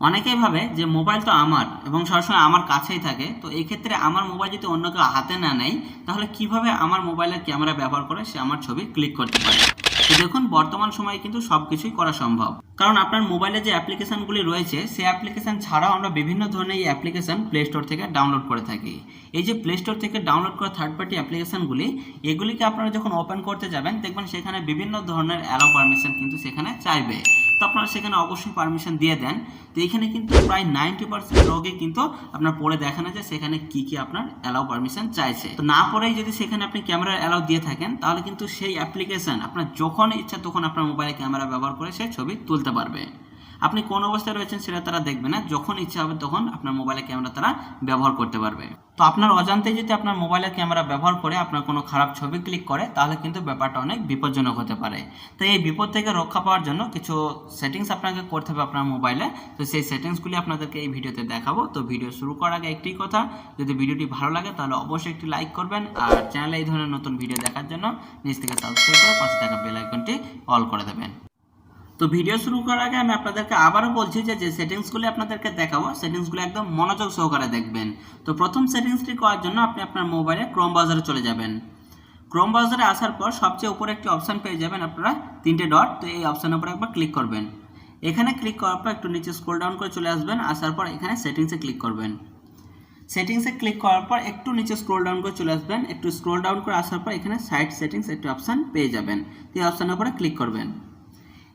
অনেকেই ভাবে যে মোবাইল তো আমার এবং সবসময় আমার কাছেই থাকে। তো এই ক্ষেত্রে আমার মোবাইল যদি অন্য কেউ হাতে না নেয়, তাহলে কীভাবে আমার মোবাইলের ক্যামেরা ব্যবহার করে সে আমার ছবি ক্লিক করতে পারে? তো দেখুন, বর্তমান সময়ে কিন্তু সব কিছুই করা সম্ভব। কারণ আপনার মোবাইলে যে অ্যাপ্লিকেশনগুলি রয়েছে, সেই অ্যাপ্লিকেশন ছাড়াও আমরা বিভিন্ন ধরনের এই অ্যাপ্লিকেশন প্লে স্টোর থেকে ডাউনলোড করে থাকি। এই যে প্লে স্টোর থেকে ডাউনলোড করা থার্ড পার্টি অ্যাপ্লিকেশনগুলি, এগুলিকে আপনারা যখন ওপেন করতে যাবেন, দেখবেন সেখানে বিভিন্ন ধরনের অ্যালো পারমিশন কিন্তু সেখানে চাইবে। তো আপনারা সেখানে অবশ্যই পারমিশন দিয়ে দেন। তো এখানে কিন্তু প্রায় নাইনটি পার্সেন্ট লোকে কিন্তু আপনার পড়ে দেখানো যায় সেখানে কি কি আপনার অ্যালাউ পারমিশন চাইছে। তো না পরেই যদি সেখানে আপনি ক্যামেরার অ্যালাউ দিয়ে থাকেন, তাহলে কিন্তু সেই অ্যাপ্লিকেশন আপনার যখন ইচ্ছা তখন আপনার মোবাইলে ক্যামেরা ব্যবহার করে সে ছবি তুলতে পারবে। আপনি কোন অবস্থায় রয়েছেন সেটা তারা দেখবে না। যখন ইচ্ছা হবে তখন আপনার মোবাইলে ক্যামেরা তারা ব্যবহার করতে পারবে। তো আপনার অজান্তে যদি আপনার মোবাইলের ক্যামেরা ব্যবহার করে আপনার কোনো খারাপ ছবি ক্লিক করে, তাহলে কিন্তু ব্যাপারটা অনেক বিপজ্জনক হতে পারে। তো এই বিপদ থেকে রক্ষা পাওয়ার জন্য কিছু সেটিংস আপনাকে করতে হবে আপনার মোবাইলে তো সেই সেটিংসগুলি আপনাদেরকে এই ভিডিওতে দেখাবো। তো ভিডিও শুরু করার আগে একটি কথা, যদি ভিডিওটি ভালো লাগে তাহলে অবশ্যই একটি লাইক করবেন। আর চ্যানেলে এই ধরনের নতুন ভিডিও দেখার জন্য নিচ থেকে সাবস্ক্রাইব করে পাশে থাকা বেল আইকনটি অল করে দেবেন। তো ভিডিও শুরু করার আগে আমি আপনাদেরকে আবারও বলছি যে যে সেটিংসগুলি আপনাদেরকে দেখাবো সেটিংসগুলো একদম মনোযোগ সহকারে দেখবেন। তো প্রথম সেটিংসটি করার জন্য আপনি আপনার মোবাইলে ক্রোম ব্রাউজারে চলে যাবেন। ক্রোম ব্রাউজারে আসার পর সবচেয়ে উপরে একটি অপশান পেয়ে যাবেন আপনারা তিনটে ডট তো এই অপশানের উপরে একবার ক্লিক করবেন। এখানে ক্লিক করার পর একটু নিচে স্ক্রল ডাউন করে চলে আসবেন, আসার পর এখানে সেটিংসে ক্লিক করবেন। সেটিংসে ক্লিক করার পর একটু নিচে স্ক্রল ডাউন করে চলে আসবেন, একটু স্ক্রল ডাউন করে আসার পর এখানে সাইট সেটিংস একটি অপশান পেয়ে যাবেন। এই অপশানের উপরে ক্লিক করবেন।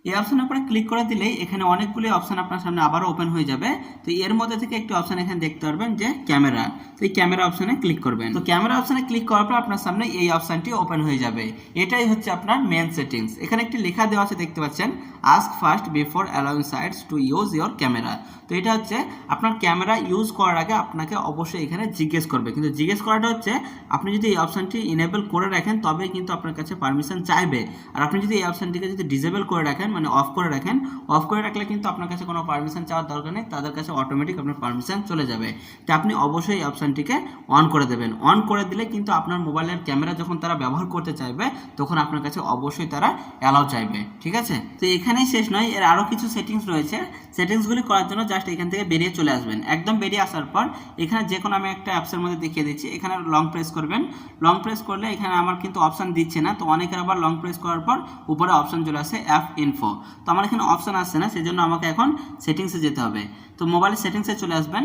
এই অপশনের উপরে ক্লিক করে দিলেই এখানে অনেকগুলি অপশান আপনার সামনে আবারও ওপেন হয়ে যাবে। তো এর মধ্যে থেকে একটি অপশন এখানে দেখতে পারবেন যে ক্যামেরা তো এই ক্যামেরা অপশানে ক্লিক করবেন। তো ক্যামেরা অপশানে ক্লিক করার পর আপনার সামনে এই অপশানটি ওপেন হয়ে যাবে। এটাই হচ্ছে আপনার মেন সেটিংস এখানে একটি লেখা দেওয়া আছে দেখতে পাচ্ছেন ask first before allowing sites to use your camera তো এটা হচ্ছে আপনার ক্যামেরা ইউজ করার আগে আপনাকে অবশ্যই এখানে জিজ্ঞেস করবে। কিন্তু জিজ্ঞেস করাটা হচ্ছে, আপনি যদি এই অপশনটি ইনেবল করে রাখেন তবে কিন্তু আপনার কাছে পারমিশন চাইবে। আর আপনি যদি এই অপশনটিকে যদি ডিসেবল করে রাখেন মানে অফ করে রাখেন। অফ করে রাখলে কিন্তু আপনার কাছে কোনো পারমিশন চাওয়ার দরকার নেই, তাদের কাছে অটোমেটিক আপনার পারমিশন চলে যাবে। তো আপনি অবশ্যই এই অপশনটিকে অন করে দেবেন। অন করে দিলে কিন্তু আপনার মোবাইলের ক্যামেরা যখন তারা ব্যবহার করতে চাইবে, তখন আপনার কাছে অবশ্যই তারা অ্যালাউ চাইবে। ঠিক আছে? তো এখানেই শেষ নয়। এর আরও কিছু সেটিংস রয়েছে। সেটিংসগুলি করার জন্য জাস্ট এখান থেকে বেরিয়ে চলে আসবেন। একদম বেরিয়ে আসার পর এখানে যে কোনো আমি একটা অ্যাপসের মধ্যে দেখিয়ে দিচ্ছি। এখানে লং প্রেস করবেন। লং প্রেস করলে এখানে আমার কিন্তু অপশান দিচ্ছে না। তো অনেকের আবার লং প্রেস করার পর উপরে অপশান চলে আসে অ্যাপ ইনফো তো আমার এখানে অপশান আসছে না, সেজন্য আমাকে এখন সেটিংসে যেতে হবে। তো মোবাইলের সেটিংসে চলে আসবেন।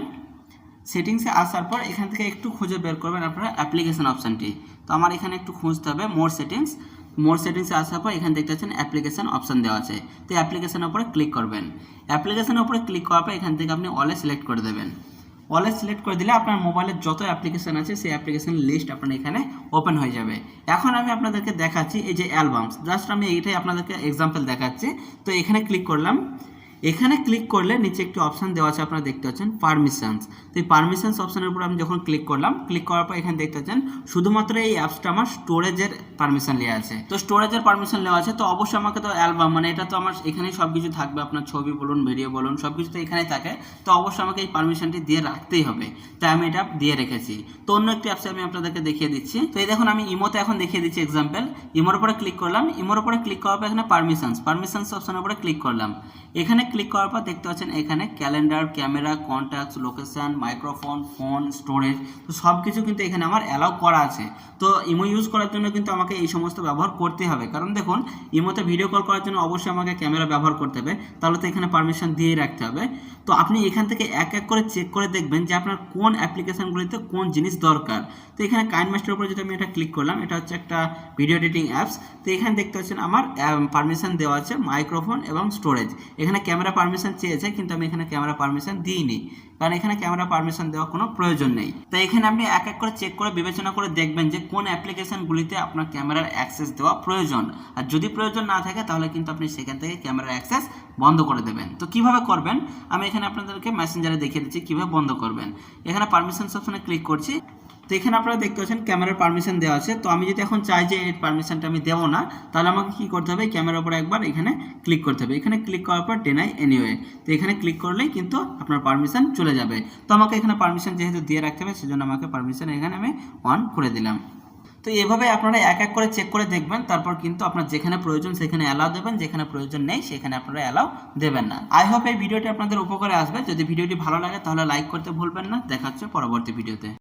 সেটিংসে আসার পর এখান থেকে একটু খুঁজে বের করবেন আপনারা অ্যাপ্লিকেশন অপশানটি তো আমার এখানে একটু খুঁজতে হবে মোর সেটিংস মোর সেটিংসে আসার পর এখানে দেখতে পাচ্ছেন অ্যাপ্লিকেশন অপশান দেওয়া আছে। তো অ্যাপ্লিকেশনের উপরে ক্লিক করবেন। অ্যাপ্লিকেশনের উপরে ক্লিক করার পর এখান থেকে আপনি অলে সিলেক্ট করে দেবেন। অলে সিলেক্ট করে দিলে আপনার মোবাইলের যত অ্যাপ্লিকেশন আছে, সেই অ্যাপ্লিকেশান লিস্ট আপনার এখানে ওপেন হয়ে যাবে। এখন আমি আপনাদেরকে দেখাচ্ছি এই যে অ্যালবামস জাস্ট আমি এইটাই আপনাদেরকে এক্সাম্পল দেখাচ্ছি। তো এখানে ক্লিক করলাম। এখানে ক্লিক করলে নিচে একটি অপশান দেওয়া আছে, আপনারা দেখতে পাচ্ছেন পারমিশনস তো এই পারমিশনস অপশানের উপর আমি যখন ক্লিক করলাম ক্লিক করার পর এখানে দেখতে পাচ্ছেন শুধুমাত্র এই অ্যাপসটা আমার স্টোরেজের পারমিশন নেওয়া আছে। তো স্টোরেজের পারমিশন নেওয়া আছে, তো অবশ্যই আমাকে তো অ্যালবাম মানে এটা তো আমার এখানেই সব কিছু থাকবে, আপনার ছবি বলুন ভিডিও বলুন সব কিছু তো এখানেই থাকে। তো অবশ্যই আমাকে এই পারমিশনটি দিয়ে রাখতেই হবে। তাই আমি এটা দিয়ে রেখেছি। তো অন্য একটি অ্যাপসে আমি আপনাদেরকে দেখিয়ে দিচ্ছি। তো এই দেখুন, আমি ইমোতে এখন দেখিয়ে দিচ্ছি এক্সাম্পল ইমোর উপরে ক্লিক করলাম। ইমোর উপরে ক্লিক করার পর এখানে পারমিশনস পারমিশনস অপশনের উপরে ক্লিক করলাম। এখানে ক্লিক করার পর দেখতে পাচ্ছেন এখানে calendar camera contacts location microphone phone storage তো সব কিছু কিন্তু এখানে আমার অ্যালাউ করা আছে। তো ইমো ইউজ করার জন্য কিন্তু আমাকে এই সমস্ত ব্যবহার করতে হবে। কারণ দেখুন ইমোতে ভিডিও কল করার জন্য অবশ্যই আমাকে ক্যামেরা ব্যবহার করতে হবে। তাহলে তো এখানে পারমিশন দিয়েই রাখতে হবে। তো আপনি এখান থেকে এক এক করে চেক করে দেখবেন যে আপনার কোন অ্যাপ্লিকেশনগুলিতে কোন জিনিস দরকার। তো এখানে কাইন মাস্টার উপরে যদি আমি এটা ক্লিক করলাম, এটা হচ্ছে একটা ভিডিও এডিটিং অ্যাপস তো এখানে দেখতে পাচ্ছেন আমার পারমিশন দেওয়া আছে মাইক্রোফোন এবং স্টোরেজ এখানে ক্যামেরা পারমিশন চেয়েছে, কিন্তু আমি এখানে ক্যামেরা পারমিশন দিইনি। কারণ এখানে ক্যামেরা পারমিশন দেওয়ার কোনো প্রয়োজন নেই। তো এখানে আপনি এক এক করে চেক করে বিবেচনা করে দেখবেন যে কোন অ্যাপ্লিকেশনগুলিতে আপনার ক্যামেরার অ্যাক্সেস দেওয়া প্রয়োজন। আর যদি প্রয়োজন না থাকে, তাহলে কিন্তু আপনি সেখান থেকে ক্যামেরার অ্যাক্সেস বন্ধ করে দেবেন। তো কীভাবে করবেন? আমি এখানে আপনাদেরকে মেসেঞ্জারে দেখিয়ে দিচ্ছি কীভাবে বন্ধ করবেন। এখানে পারমিশন অপশনে ক্লিক করছি। তো এখানে আপনারা দেখতে পাচ্ছেন ক্যামেরার পারমিশন দেওয়া আছে। তো আমি যদি এখন চাই যে এই পারমিশনটা আমি দেবো না, তাহলে আমাকে কী করতে হবে? ক্যামেরার উপরে একবার এখানে ক্লিক করতে হবে। এখানে ক্লিক করার পর ডেনাই এনিওয়ে তো এখানে ক্লিক করলেই কিন্তু আপনার পারমিশন চলে যাবে। তো আমাকে এখানে পারমিশন যেহেতু দিয়ে রাখতে হবে, সেজন্য আমাকে পারমিশন এখানে আমি অন করে দিলাম। তো এভাবে আপনারা এক এক করে চেক করে দেখবেন, তারপর কিন্তু আপনার যেখানে প্রয়োজন সেখানে অ্যালাউ দেবেন, যেখানে প্রয়োজন নেই সেখানে আপনারা অ্যালাউ দেবেন না। আই হোপ এই ভিডিওটি আপনাদের উপকারে আসবে। যদি ভিডিওটি ভালো লাগে তাহলে লাইক করতে ভুলবেন না। দেখা হচ্ছে পরবর্তী ভিডিওতে